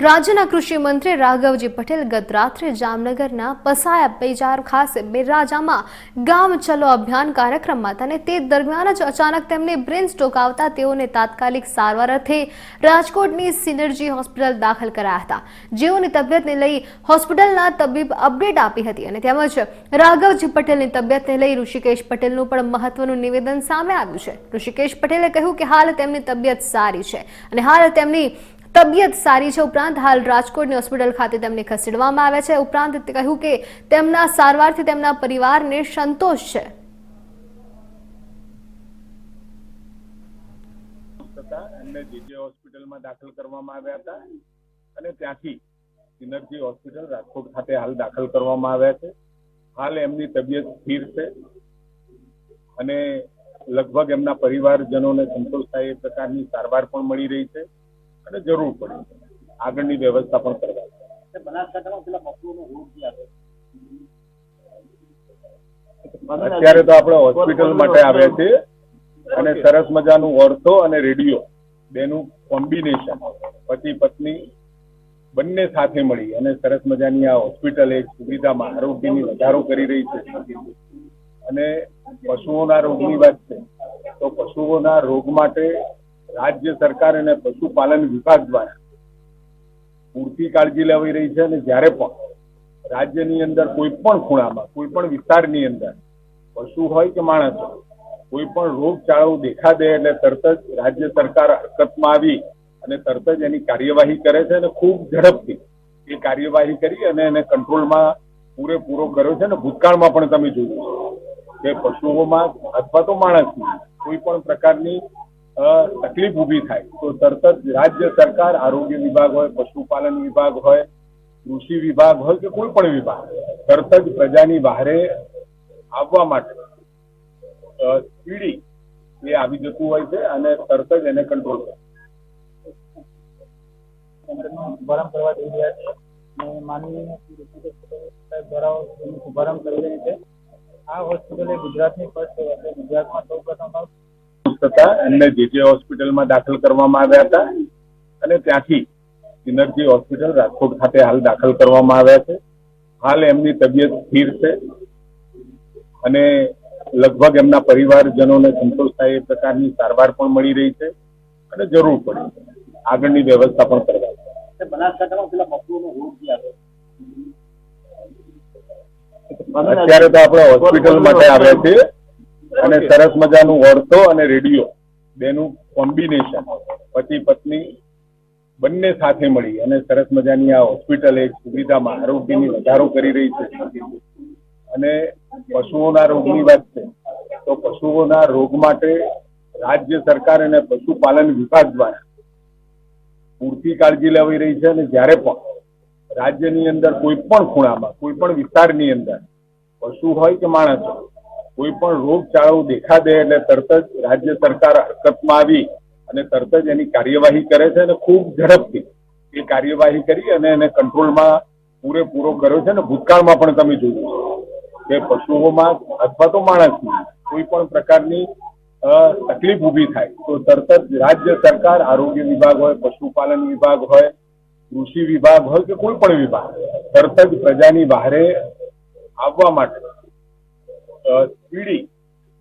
રાજ્યના કૃષિ મંત્રી રાઘવજી પટેલ ગત રાત્રે જામનગરના પસાયા બેજાર ખાતે બેરાજામાં ગામ ચલો અભિયાન કાર્યક્રમમાં અને તે દરમિયાન જ અચાનક તેમને બ્રેન સ્ટ્રોક આવતા તેઓને તાત્કાલિક સારવાર અર્થે રાજકોટની સિનર્જી હોસ્પિટલ દાખલ કરાયા હતા. જેઓની તબિયતને લઈ હોસ્પિટલના તબીબ અપડેટ આપી હતી અને તેમજ રાઘવજી પટેલની તબિયતને લઈ ઋષિકેશ પટેલનું પણ મહત્વનું નિવેદન સામે આવ્યું છે. ઋષિકેશ પટેલે કહ્યું કે હાલ તેમની તબિયત સારી છે અને હાલ તેમની તબિયત સારી છે ઉપરાંત હાલ રાજકોટની હોસ્પિટલ ખાતે તેમને ખસેડવામાં આવ્યા છે. ઉપરાંત કહ્યું કે તેમના સારવારથી તેમના પરિવારને સંતોષ છે. હોસ્પિટલમાં દાખલ કરવામાં આવ્યા હતા અને ત્યાંથી સિનર્જી હોસ્પિટલ રાજકોટ ખાતે હાલ દાખલ કરવામાં આવ્યા છે. હાલ એમની તબિયત સ્થિર છે અને લગભગ એમના પરિવારજનોને સંતોષ થાય એ પ્રકારની સારવાર પણ મળી રહી છે. અને જરૂર પડે. આગળની વ્યવસ્થા પણ કરવા. અત્યારે તો આપણે હોસ્પિટલ માટે આવ્યા છીએ અને સરસ મજાનું ઓર્થો અને રેડિયો બેનું કોમ્બિનેશન. પતિ પત્ની બંને સાથે મળી અને સરસ મજાની આ હોસ્પિટલ એક સુવિધામાં આરોગ્યની વધારો કરી રહી છે. અને પશુઓના રોગની વાત છે તો પશુઓના રોગ માટે રાજ્ય સરકાર અને પશુપાલન વિભાગ દ્વારા પૂરતી કાળજી લેવાઈ રહી છે અને જ્યારે પણ રાજ્યની અંદર કોઈ પણ ખૂણામાં, કોઈ પણ વિસ્તારની અંદર પશુ હોય કે માણસ હોય, કોઈ પણ રોગચાળો દેખા દે એટલે તરત જ રાજ્ય સરકાર હરકતમાં આવી અને તરત જ એની કાર્યવાહી કરે છે અને ખૂબ ઝડપથી એ કાર્યવાહી કરી અને એને કંટ્રોલમાં પૂરેપૂરો કર્યો છે અને ભૂતકાળમાં પણ તમે જોયું કે પશુઓમાં અથવા તો માણસમાં કોઈ પણ પ્રકારની તકલીફ ઊભી થાય. તો તરત જ રાજ્ય સરકાર આરોગ્ય વિભાગ હોય પશુપાલન વિભાગ હોય કૃષિ વિભાગ હોય કે કોઈ પણ વિભાગ તરત જ પ્રજાની બહારે આવવા માટે અ, એ આવી જતું હોય છે અને તરત જ એને કંટ્રોલ કરે. શુભારંભ કરવા જઈ રહ્યા છે એનો શુભારંભ કરી રહી છે. આ હોસ્પિટલ ગુજરાતની ફર્સ્ટ ગુજરાતમાં સૌ પ્રથમ હતા. એમને જેજે હોસ્પિટલમાં દાખલ કરવામાં આવ્યા હતા અને ત્યાંથી સિનર્જી હોસ્પિટલ રાજકોટ ખાતે હાલ દાખલ કરવામાં આવ્યા છે. હાલ એમની તબિયત સ્થિર છે અને લગભગ એમના પરિવારજનોને સંતોષ થાય એ પ્રકારની સારવાર પણ મળી રહી છે અને જરૂર પડે. આગળની વ્યવસ્થા પણ કરવા બનાસકાંઠામાં પેલા પશુઓનો રોગ જે આવે અત્યારે તો આપણે હોસ્પિટલ માટે આવ્યા છીએ અને સરસ મજાનું ઓર્થો અને રેડિયો બેનું કોમ્બિનેશન પતિ પત્ની બંને સાથે મળી અને સરસ મજાની આ હોસ્પિટલ એક સુવિધામાં આરોગ્યની વધારો કરી રહી છે. અને પશુઓના રોગની વાત છે તો પશુઓના રોગ માટે રાજ્ય સરકાર અને પશુપાલન વિભાગ દ્વારા પૂરતી કાળજી લેવાઈ રહી છે અને જ્યારે પણ રાજ્યની અંદર કોઈ પણ ખૂણામાં કોઈ પણ વિસ્તારની અંદર પશુ હોય કે માણસ હોય કોઈ પણ રોગચાળો દેખા દે એટલે તરત જ રાજ્ય સરકાર હરકતમાં આવી અને તરત જ એની કાર્યવાહી કરે છે અને ખૂબ ઝડપથી એ કાર્યવાહી કરી અને એને કંટ્રોલમાં પૂરેપૂરો કર્યો છે અને ભૂતકાળમાં પણ તમે જોયું કે પશુઓમાં અથવા તો માણસમાં કોઈ પણ પ્રકારની તકલીફ ઊભી થાય તો તરત જ રાજ્ય સરકાર, આરોગ્ય વિભાગ હોય, પશુપાલન વિભાગ હોય, કૃષિ વિભાગ હોય કે કોઈ પણ વિભાગ તરત જ પ્રજાની બહારે આવવા માટે સ્પીડી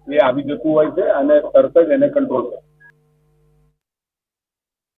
એ આવી જતું હોય છે અને તરત જ એને કંટ્રોલ